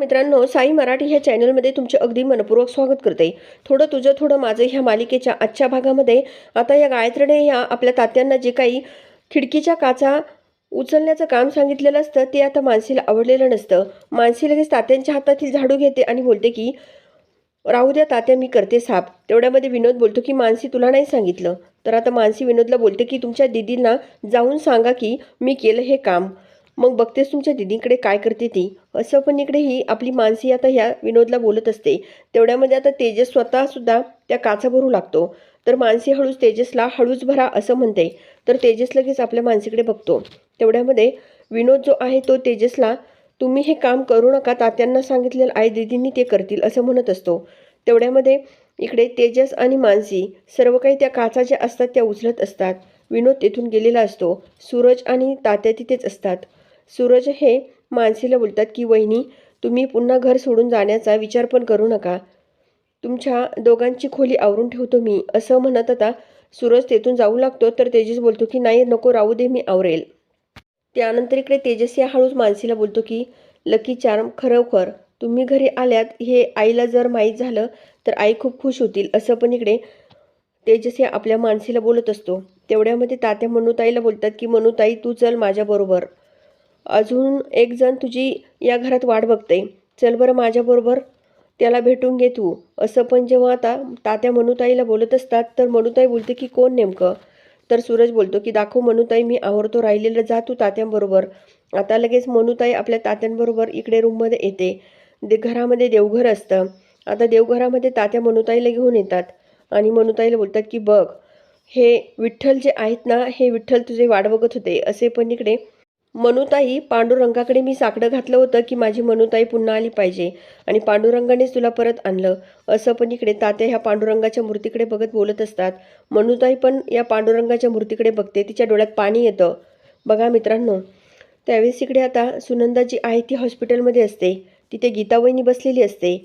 मित्रांनो साई मराठी ह्या चॅनलमध्ये तुमचे अगदी मनपूर्वक स्वागत करते. थोडं तुझं थोडं माझं ह्या मालिकेच्या आजच्या भागामध्ये आता या गायत्रीने ह्या आपल्या तात्यांना जे काही खिडकीच्या काचा उचलण्याचं काम सांगितलेलं असतं ते आता मानसीला आवडलेलं नसतं. मानसी लगेच तात्यांच्या हातातील झाडू घेते आणि बोलते की राहू द्या तात्या मी करते साप. तेवढ्यामध्ये विनोद बोलतो की मानसी तुला नाही सांगितलं. तर आता मानसी विनोदला बोलते की तुमच्या दिदींना जाऊन सांगा की मी केलं हे काम. मग बघतेस तुमच्या दिदींकडे काय करते ती. असं पण इकडे ही आपली मानसी आता ह्या विनोदला बोलत असते. तेवढ्यामध्ये आता तेजस स्वतःसुद्धा त्या काचा भरू लागतो. तर मानसी हळूच तेजसला हळूच भरा असं म्हणते. तर तेजस लगेच आपल्या मानसीकडे बघतो. तेवढ्यामध्ये विनोद जो आहे तो तेजसला तुम्ही हे काम करू नका तात्यांना सांगितलेलं आई दिदींनी ते करतील असं म्हणत असतो. तेवढ्यामध्ये इकडे तेजस आणि मानसी सर्व काही त्या काचा ज्या असतात त्या उचलत असतात. विनोद तेथून गेलेला असतो. सूरज आणि तात्या तिथेच असतात. सूरज हे मानसीला बोलतात की वहिनी तुम्ही पुन्हा घर सोडून जाण्याचा विचार पण करू नका. तुमच्या दोघांची खोली आवरून ठेवतो मी. असं म्हणत आता सूरज तेथून जाऊ लागतो तर तेजस बोलतो की नाही नको राहू दे मी आवरेल. त्यानंतर इकडे तेजस या हळूच मानसीला बोलतो की लकी चार्म खरोखर तुम्ही घरी आल्यात हे आईला जर माहीत झालं तर आई खूप खुश होतील. असं पण इकडे तेजस या आपल्या मानसीला बोलत असतो. तेवढ्यामध्ये तात्या मनुताईला बोलतात की मनुताई तू चल माझ्याबरोबर अजून एक जण तुझी या घरात वाट बघते चल बरं माझ्याबरोबर त्याला भेटून घे तू. असं पण जेव्हा आता तात्या मनुताईला बोलत असतात तर मनुताई बोलते की कोण नेमकं? तर सूरज बोलतो की दाखव मनुताई मी आवडतो राहिलेलं जा तू तात्यांबरोबर. आता लगेच मनुताई आपल्या तात्यांबरोबर इकडे रूममध्ये येते. दे घरामध्ये देवघर असतं. आता देवघरामध्ये तात्या मनुताईला घेऊन येतात आणि मनुताईला बोलतात की बघ हे विठ्ठल जे आहेत ना हे विठ्ठल तुझे वाट बघत होते. असे पण इकडे मनुताई पांडुरंगाकडे मी साकडं घातलं होतं की माझी मनुताई पुन्हा आली पाहिजे आणि पांडुरंगानेच तुला परत आणलं. असं पण इकडे तात्या ह्या पांडुरंगाच्या मूर्तीकडे बघत बोलत असतात. मनुताई पण या पांडुरंगाच्या मूर्तीकडे बघते तिच्या डोळ्यात पाणी येतं. बघा मित्रांनो त्यावेळेस इकडे आता सुनंदा जी आहे ती हॉस्पिटलमध्ये असते. तिथे गीतावहिनी बसलेली असते.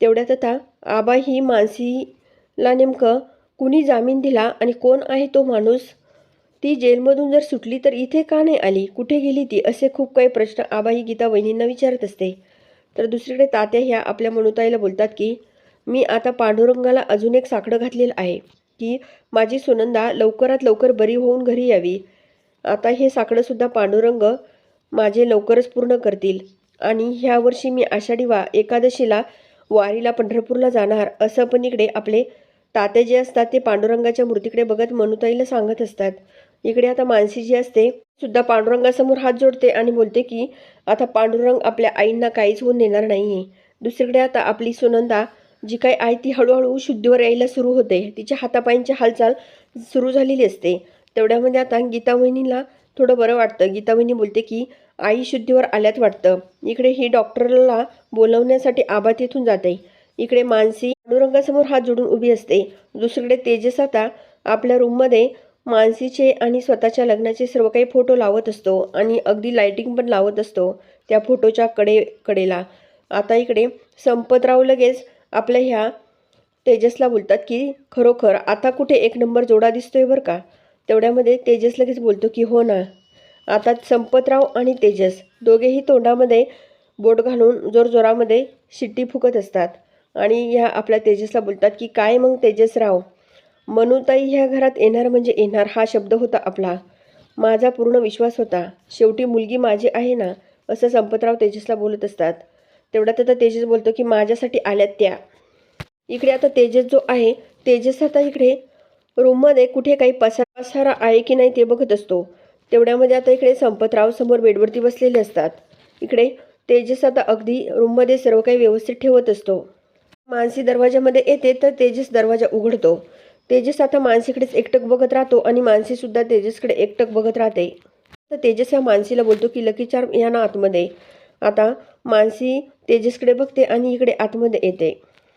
तेवढ्यात आता आबा ही मानसीला नेमकं कुणी जामीन दिला आणि कोण आहे तो माणूस? ती जेलमधून जर सुटली तर इथे का नाही आली? कुठे गेली ती? असे खूप काही प्रश्न आबाही गीता वहिनींना विचारत असते. तर दुसरीकडे तात्या ह्या आपल्या मनुताईला बोलतात की मी आता पांडुरंगाला अजून एक साकडं घातलेलं आहे की माझी सुनंदा लवकरात लवकर बरी होऊन घरी यावी. आता हे साकडंसुद्धा पांडुरंग माझे लवकरच पूर्ण करतील आणि ह्या वर्षी मी आषाढी वा एकादशीला वारीला पंढरपूरला जाणार असं पण इकडे आपले तात्या जे असतात ते पांडुरंगाच्या मूर्तीकडे बघत मनुताईला सांगत असतात. इकडे आता मानसी जी असते सुद्धा पांडुरंगासमोर हात जोडते आणि बोलते की आता पांडुरंग आपल्या आईंना काहीच होऊन देणार नाही आहे दुसरीकडे आता आपली सुनंदा जी काही आहे ती हळूहळू शुद्धीवर यायला सुरू होते. तिच्या हातापायांची हालचाल सुरू झालेली असते. तेवढ्यामध्ये आता गीता वहिनीला थोडं बरं वाटतं. गीता वहिनी बोलते की आई शुद्धीवर आल्यात वाटतं. इकडे ही डॉक्टरला बोलवण्यासाठी आबा तिथून जाते. इकडे मानसी पांडुरंगासमोर हात जोडून उभी असते. दुसरीकडे तेजस आता आपल्या रूममध्ये मानसीचे आणि स्वतःच्या लग्नाचे सर्व काही फोटो लावत असतो आणि अगदी लाईटिंग पण लावत असतो त्या फोटोच्या कडे कडेला. आता इकडे संपतराव लगेच आपल्या ह्या तेजसला बोलतात की खरोखर आता कुठे एक नंबर जोडा दिसतोय बरं का? तेवढ्यामध्ये तेजस लगेच बोलतो की हो ना. आता संपतराव आणि तेजस दोघेही तोंडामध्ये बोट घालून जोरजोरामध्ये शिट्टी फुकत असतात. आणि ह्या आपल्या तेजसला बोलतात की काय मग तेजसराव? मनुताई ह्या घरात येणार म्हणजे येणार हा शब्द होता आपला. माझा पूर्ण विश्वास होता. शेवटी मुलगी माझी आहे ना असं संपतराव तेजसला बोलत असतात. तेवढ्यात आता तेजस बोलतो की माझ्यासाठी आल्यात त्या. इकडे आता तेजस जो आहे तेजस आता इकडे रूममध्ये कुठे काही पसारा पसारा आहे की नाही ते बघत असतो. तेवढ्यामध्ये आता इकडे संपतराव समोर बेडवरती बसलेले असतात. इकडे तेजस आता अगदी रूममध्ये सर्व काही व्यवस्थित ठेवत असतो. मानसी दरवाजामध्ये येते तर तेजस दरवाजा उघडतो. तेजस आता मानसीकडेच एकटक बघत राहतो आणि मानसीसुद्धा तेजसकडे एकटक बघत राहते. तर तेजस या मानसीला बोलतो की लकी चार्म या ना आतमध्ये. आता मानसी तेजसकडे बघते आणि इकडे आतमध्ये येते.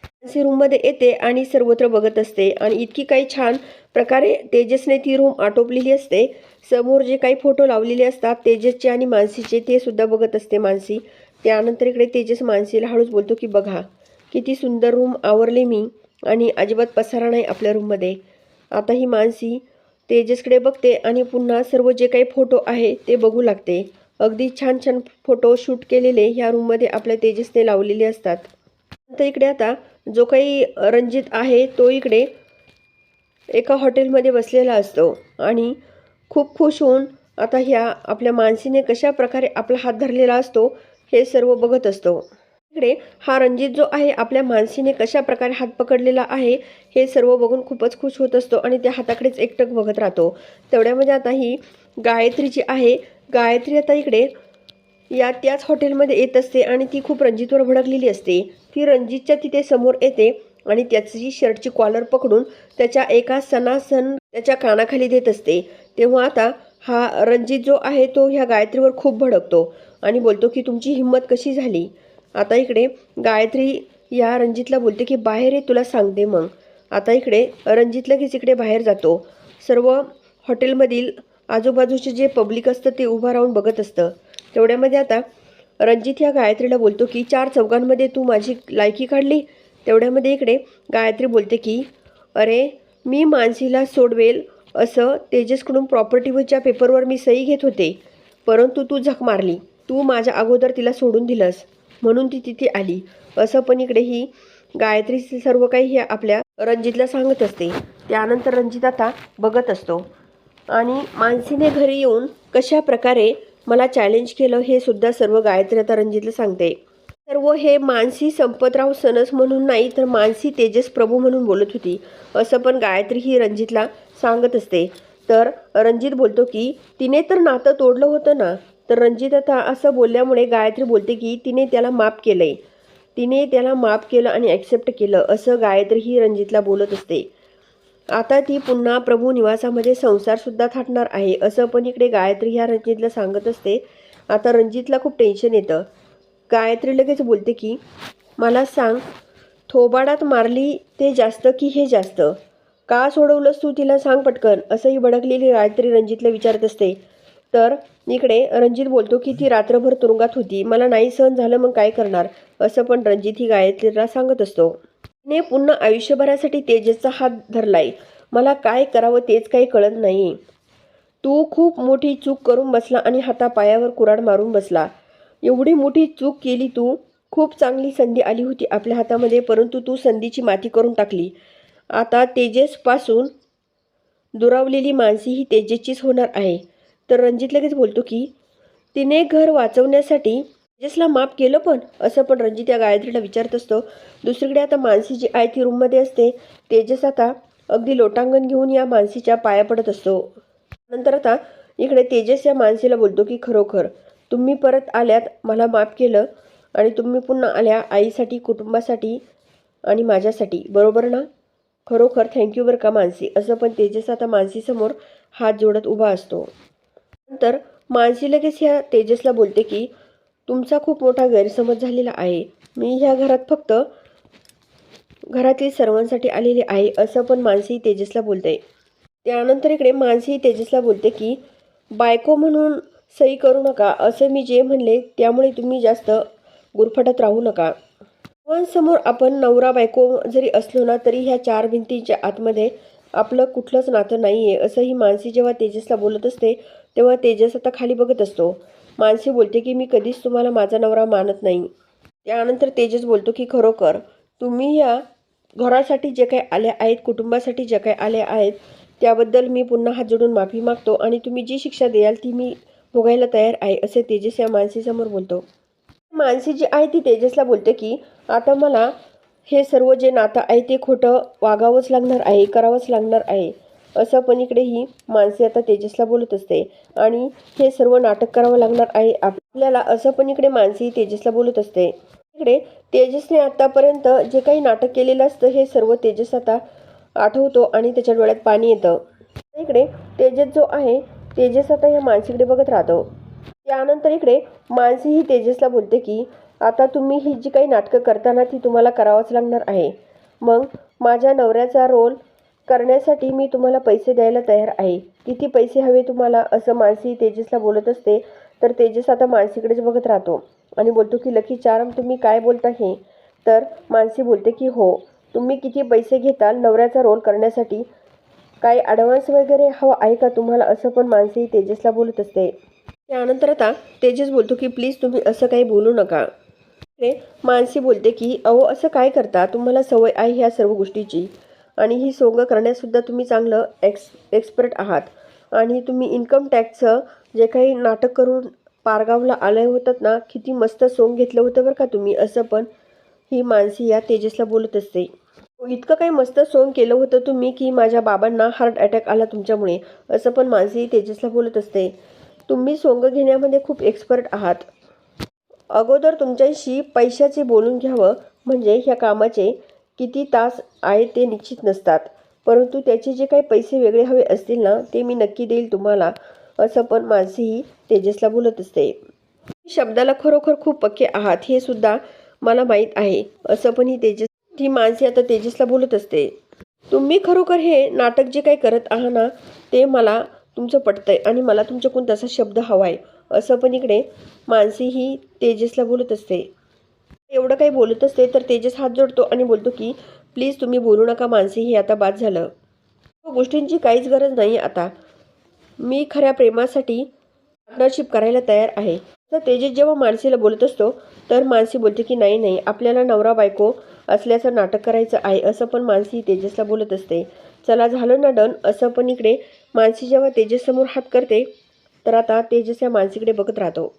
मानसी रूममध्ये येते आणि सर्वत्र बघत असते आणि इतकी काही छान प्रकारे तेजसने ती रूम आटोपलेली असते. समोर जे काही फोटो लावलेले असतात तेजसचे आणि मानसीचे ते सुद्धा बघत असते मानसी. त्यानंतर इकडे तेजस मानसीला हळूच बोलतो की बघा किती सुंदर रूम आवरले मी. आणि अजिबात पसारा नाही आपल्या रूममध्ये आता ही मानसी तेजसकडे बघते आणि पुन्हा सर्व जे काही फोटो आहे ते बघू लागते. अगदी छान छान फोटो शूट केलेले ह्या रूममध्ये आपल्या तेजसने लावलेले असतात. तर इकडे आता जो काही रंजित आहे तो इकडे एका हॉटेलमध्ये बसलेला असतो आणि खूप खुश होऊन आता ह्या आपल्या मानसीने कशा प्रकारे आपला हात धरलेला असतो हे सर्व बघत असतो. इकडे हा रणजित जो आहे आपल्या मानसीने कशा प्रकारे हात पकडलेला आहे हे सर्व बघून खूपच खुश होत असतो आणि त्या हाताकडेच एकटक बघत राहतो. तेवढ्यामध्ये आता ही गायत्री जी आहे गायत्री आता इकडे या त्याच हॉटेलमध्ये येत असते आणि ती खूप रणजितवर भडकलेली असते. ती रणजितच्या तिथे समोर येते आणि त्याची शर्टची कॉलर पकडून त्याच्या एका सणासन त्याच्या कानाखाली देत असते. तेव्हा आता हा रणजित जो आहे तो ह्या गायत्रीवर खूप भडकतो आणि बोलतो की तुमची हिंमत कशी झाली? आता इकडे गायत्री या रणजितला बोलते की बाहेर ये तुला सांगते मग. आता इकडे रणजित लगेच इकडे बाहेर जातो. सर्व हॉटेलमधील आजूबाजूचे जे पब्लिक असतं ते उभं राहून बघत असतं. तेवढ्यामध्ये आता रणजित ह्या गायत्रीला बोलतो की चार चौघांमध्ये तू माझी लायकी काढली? तेवढ्यामध्ये इकडे गायत्री बोलते की अरे मी मानसीला सोडवेल असं तेजसकडून प्रॉपर्टीवरच्या पेपरवर मी सही घेत होते परंतु तू झक मारली. तू माझ्या अगोदर तिला सोडून दिलंस. म्हणून ती तिथे आली. असं पण इकडे ही गायत्री सर्व काही हे आपल्या रणजितला सांगत असते. त्यानंतर रणजित आता बघत असतो. आणि मानसीने घरी येऊन कशा प्रकारे मला चॅलेंज केलं हे सुद्धा सर्व गायत्री आता रणजितला सांगते. सर्व हे मानसी संपतराव सनस म्हणून नाही तर मानसी तेजस प्रभू म्हणून बोलत होती. असं पण गायत्री ही रणजितला सांगत असते. तर रणजित बोलतो की तिने तर नातं तोडलं होतं ना. तर रणजित आता असं बोलल्यामुळे गायत्री बोलते की तिने त्याला माफ केलंय. तिने त्याला माफ केलं आणि ॲक्सेप्ट केलं असं गायत्री ही रणजितला बोलत असते. आता ती पुन्हा प्रभू निवासामध्ये संसारसुद्धा थाटणार आहे असं पण इकडे गायत्री ह्या रणजितला सांगत असते. आता रणजितला खूप टेन्शन येतं. गायत्री लगेच बोलते की मला सांग थोबाडात मारली ते जास्त की हे जास्त? का सोडवलंस तू तिला सांग पटकन? असंही भडकलेली गायत्री रणजितला विचारत असते. तर इकडे रणजित बोलतो की ती रात्रभर तुरुंगात होती. मला नाही सहन झालं मग काय करणार? असं पण रणजित ही गायत्रीला सांगत असतो. तिने पुन्हा आयुष्यभरासाठी तेजसचा हात धरलाय. मला काय करावं तेच काही कळत नाही. तू खूप मोठी चूक करून बसला आणि हातापायावर कुराड मारून बसला. एवढी मोठी चूक केली तू. खूप चांगली संधी आली होती आपल्या हातामध्ये परंतु तू संधीची माती करून टाकली. आता तेजसपासून दुरावलेली माणसी ही तेजेचीच होणार आहे. तर रणजित लगेच बोलतो की तिने घर वाचवण्यासाठी तेजसला माफ केलं पण असं पण रणजित या गायत्रीला विचारत असतो. दुसरीकडे आता मानसी जी आहे ती रूममध्ये असते. तेजस आता अगदी लोटांगण घेऊन या मानसीच्या पाया पडत असतो. नंतर आता इकडे तेजस या मानसीला बोलतो की खरोखर तुम्ही परत आल्यात मला माफ केलं आणि तुम्ही पुन्हा आल्या आईसाठी कुटुंबासाठी आणि माझ्यासाठी बरोबर ना? खरोखर थँक्यू बरं का मानसी असं पण तेजस आता मानसीसमोर हात जोडत उभा असतो. तर मानसी लगेच ह्या तेजसला बोलते की तुमचा खूप मोठा गैरसमज झालेला आहे. मी ह्या घरात फक्त घरातील सर्वांसाठी आलेली आहे असं पण मानसी तेजसला बोलते. त्यानंतर इकडे मानसी तेजसला बोलते की बायको म्हणून सही करू नका असं मी जे म्हणले त्यामुळे तुम्ही जास्त गुरफटत राहू नका. सर्वांसमोर आपण नवरा बायको जरी असलो ना तरी ह्या चार भिंतींच्या आतमध्ये आपलं कुठलंच नातं नाही आहे असंही मानसी जेव्हा तेजसला बोलत असते तेव्हा तेजस आता खाली बघत असतो. मानसी बोलते की मी कधीच तुम्हाला माझा नवरा मानत नाही. त्यानंतर तेजस बोलतो की खरोखर तुम्ही या घरासाठी जे काही आले आहेत कुटुंबासाठी जे काही आले आहेत त्याबद्दल मी पुन्हा हात जोडून माफी मागतो आणि तुम्ही जी शिक्षा द्याल ती मी भोगायला तयार आहे असे तेजस या मानसीसमोर बोलतो. मानसी जी आहे ती तेजसला बोलते की आता मला हे सर्व जे नातं आहे ते खोटं वागावंच लागणार आहे करावंच लागणार आहे. असं पण इकडे ही माणसे आता तेजसला बोलत असते. आणि हे सर्व नाटक करावं लागणार आहे. आपल्याला असं पण इकडे मानसी तेजसला बोलत असते. इकडे तेजसने आतापर्यंत जे काही नाटक केलेलं असतं हे सर्व तेजस आता आठवतो आणि त्याच्या डोळ्यात पाणी येतं. इकडे तेजस जो आहे तेजस आता या मानसीकडे बघत राहतो. त्यानंतर इकडे मानसी ही तेजसला बोलते की आता तुम्ही ही जी काही नाटकं करताना ती तुम्हाला करावंच लागणार आहे. मग माझ्या नवऱ्याचा रोल करण्यासाठी मी तुम्हाला पैसे द्यायला तयार आहे. किती पैसे हवे तुम्हाला? असं मानसी तेजसला बोलत असते. तर तेजस आता मानसीकडेच बघत राहतो. आणि बोलतो की लकी चारम तुम्ही काय बोलता हे? तर मानसी बोलते की हो तुम्ही किती पैसे घेताल नवऱ्याचा रोल करण्यासाठी? काय ॲडव्हान्स वगैरे हवं आहे का तुम्हाला? असं पण मानसी तेजसला बोलत असते. त्यानंतर आता तेजस बोलतो की प्लीज तुम्ही असं काही बोलू नका. मानसी बोलते की अहो असं काय करता? तुम्हाला सवय आहे ह्या सर्व गोष्टीची. आणि ही सोंग करण्यासुद्धा तुम्ही चांगलं एक्स एक्सपर्ट आहात. आणि तुम्ही इन्कम टॅक्सचं जे काही नाटक करून पारगावला आलं होतात ना किती मस्त सोंग घेतलं होतं बरं का तुम्ही असं पण ही मानसी या तेजसला बोलत असते. इतकं काही मस्त सोंग केलं होतं तुम्ही की माझ्या बाबांना हार्ट अटॅक आला तुमच्यामुळे असं पण मानसी तेजसला बोलत असते. तुम्ही सोंग घेण्यामध्ये खूप एक्सपर्ट आहात. अगोदर तुमच्याशी पैशाचे बोलून घ्यावं म्हणजे ह्या कामाचे किती तास आहेत ते निश्चित नसतात. परंतु त्याचे जे काही पैसे वेगळे हवे असतील ना ते मी नक्की देईल तुम्हाला असं पण माझीही तेजसला बोलत असते. शब्दाला खरोखर खूप पक्के आहात हे सुद्धा मला माहीत आहे असं पण ही तेजस ती माणसे आता तेजसला बोलत असते. तुम्ही खरोखर हे नाटक जे काही करत आहात ना ते मला तुमचं पटतंय आणि मला तुमच्याकडून तसा शब्द हवा आहे असं पण इकडे मानसी ही तेजसला बोलत असते. एवढं काही बोलत असते तर तेजस हात जोडतो आणि बोलतो की प्लीज तुम्ही बोलू नका मानसी हे आता बाद झालं. गोष्टींची काहीच गरज नाही आता. मी खऱ्या प्रेमासाठी पार्टनरशिप करायला तयार आहे. तर तेजस जेव्हा मानसीला बोलत असतो तर मानसी बोलते की नाही नाही आपल्याला नवरा बायको असल्याचं नाटक करायचं आहे असं पण मानसी तेजसला बोलत असते. चला झालं ना डन असं पण इकडे मानसी जेव्हा तेजससमोर हात करते तर आता तेजस या मानसीकडे बघत राहतो.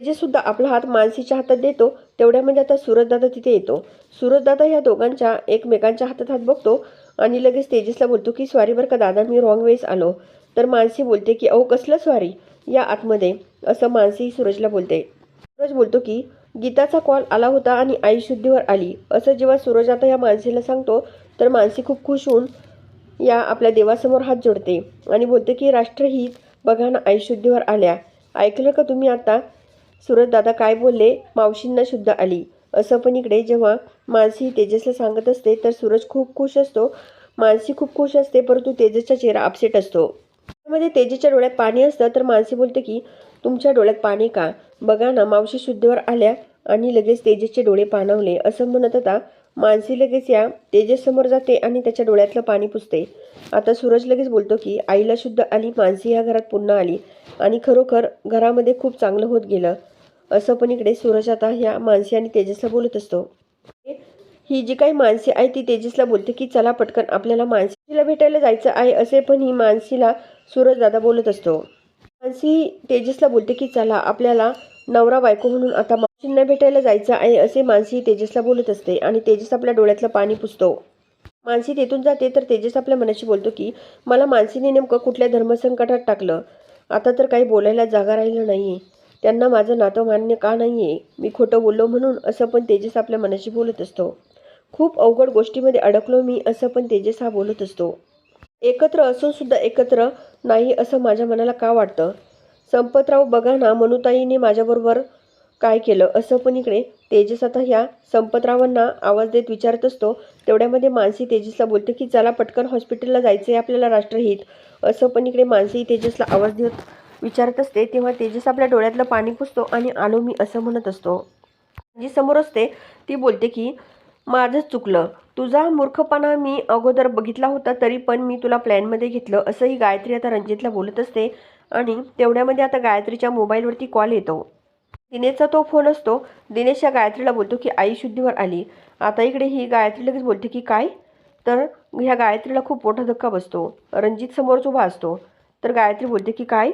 तेजससुद्धा आपला हात मानसीच्या हातात देतो तेवढ्यामध्ये आता सूरजदादा तिथे येतो. सूरजदादा ह्या दोघांच्या एकमेकांच्या हातात हात बघतो आणि लगेच तेजसला बोलतो की स्वारी बरं का दादा मी रॉंग वेळेस आलो. तर मानसी बोलते की अहो कसलं स्वारी? या आतमध्ये. असं मानसी सूरजला बोलते. सूरज बोलतो की गीताचा कॉल आला होता आणि आई शुद्धीवर आली. असं जेव्हा सूरज आता या मानसीला सांगतो तर मानसी खूप खुश होऊन या आपल्या देवासमोर हात जोडते आणि बोलते की राष्ट्रहित बघा ना आई शुद्धीवर आल्या. ऐकलं का तुम्ही आता? सूरज दादा काय बोलले? मावशींना शुद्ध आली. असं पण इकडे जेव्हा मानसी तेजसला सांगत असते तर सूरज खूप खुश असतो. मानसी खूप खुश असते परंतु तेजसचा चेहरा अपसेट असतो. त्यामध्ये तेजसच्या डोळ्यात पाणी असतं तर मानसी बोलते की तुमच्या डोळ्यात पाणी का? बघा ना मावशी शुद्धीवर आल्या आणि लगेच तेजसचे डोळे पाणवले. असं म्हणत होता मानसी लगेच या तेजस समोर जाते आणि त्याच्या डोळ्यातलं पाणी पुसते. आता सूरज लगेच बोलतो की आईला शुद्ध आली मानसी ह्या घरात पुन्हा आली. आणि खरोखर घरामध्ये खूप चांगलं होत गेलं. असं पण इकडे सूरज आता ह्या मानसी आणि तेजसला बोलत असतो. ही जी काही मानसी आहे ती तेजसला बोलते की चला पटकन आपल्याला मानसीला भेटायला जायचं आहे असे पण ही मानसीला सूरज दादा बोलत असतो. मानसी तेजसला बोलते की चला आपल्याला नवरा बायको म्हणून आता चिन्ह भेटायला जायचं आहे असे मानसी तेजसला बोलत असते आणि तेजस आपल्या डोळ्यातलं पाणी पुसतो. मानसी तेथून जाते तर तेजस आपल्या मनाशी बोलतो की मला मानसीने नेमकं कुठल्या धर्मसंकटात टाकलं? आता तर काही बोलायला जागा राहिलं नाही त्यांना माझं नातं मान्य का नाही आहे मी खोटं बोललो म्हणून असं पण तेजस आपल्या मनाशी बोलत असतो. खूप अवघड गोष्टीमध्ये अडकलो मी असं पण तेजस हा बोलत असतो. एकत्र असून सुद्धा एकत्र नाही असं माझ्या मनाला का वाटतं? संपतराव बघा ना मनुताईने माझ्याबरोबर काय केलं? असं पण इकडे तेजस आता ह्या संपतरावांना आवाज देत विचारत असतो. तेवढ्यामध्ये मानसी तेजसला बोलते की चला पटकन हॉस्पिटलला जायचं आहे आपल्याला राष्ट्रहित. असं पण इकडे मानसी तेजसला आवाज देत विचारत असते. तेव्हा तेजस आपल्या डोळ्यातलं पाणी पुसतो आणि आलो मी असं म्हणत असतो. जी समोर असते ती बोलते की माझंच चुकलं. तुझा मूर्खपणा मी अगोदर बघितला होता तरी पण मी तुला प्लॅनमध्ये घेतलं. असंही गायत्री आता रणजितला बोलत असते. आणि तेवढ्यामध्ये आता गायत्रीच्या मोबाईलवरती कॉल येतो. दिनेशचा तो फोन असतो. दिनेश या गायत्रीला बोलतो की आई शुद्धीवर आली. आता इकडे ही गायत्री लगेच बोलते की काय? तर ह्या गायत्रीला खूप मोठा धक्का बसतो. रणजित समोरच उभा असतो. तर गायत्री बोलते की काय?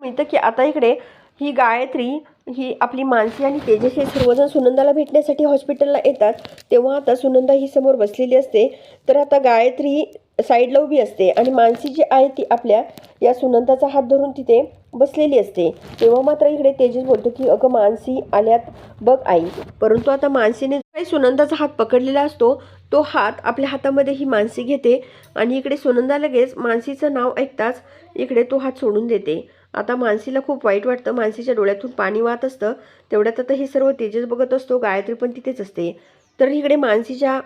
मिळतं की आता इकडे ही गायत्री ही आपली मानसी आणि तेजस हे सर्वजण सुनंदाला भेटण्यासाठी हॉस्पिटलला येतात. तेव्हा आता सुनंदा ही समोर बसलेली असते. तर आता गायत्री साईडला उभी असते आणि मानसी जी आहे ती आपल्या या सुनंदाचा हात धरून तिथे बसलेली असते. तेव्हा मात्र इकडे तेजस बोलतो की अगं मानसी आल्यात बघ आई. परंतु आता मानसीने काही सुनंदाचा हात पकडलेला असतो तो हात आपल्या हातामध्ये ही मानसी घेते आणि इकडे सुनंदा लगेच मानसीचं नाव ऐकताच इकडे तो हात सोडून देते. आता मानसीला खूप वाईट वाटतं. मानसीच्या डोळ्यातून पाणी वाहत असतं. तेवढ्यात आता हे सर्व तेजस बघत असतो. गायत्री पण तिथेच असते. तर इकडे मानसीच्या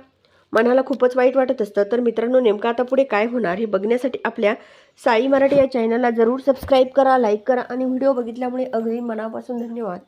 मनाला खूपच वाईट वाटत असतं. तर मित्रांनो नेमकं आता पुढे काय होणार हे बघण्यासाठी आपल्या साई मराठी या चॅनलला जरूर सबस्क्राईब करा लाईक करा आणि व्हिडिओ बघितल्यामुळे अगदी मनापासून धन्यवाद.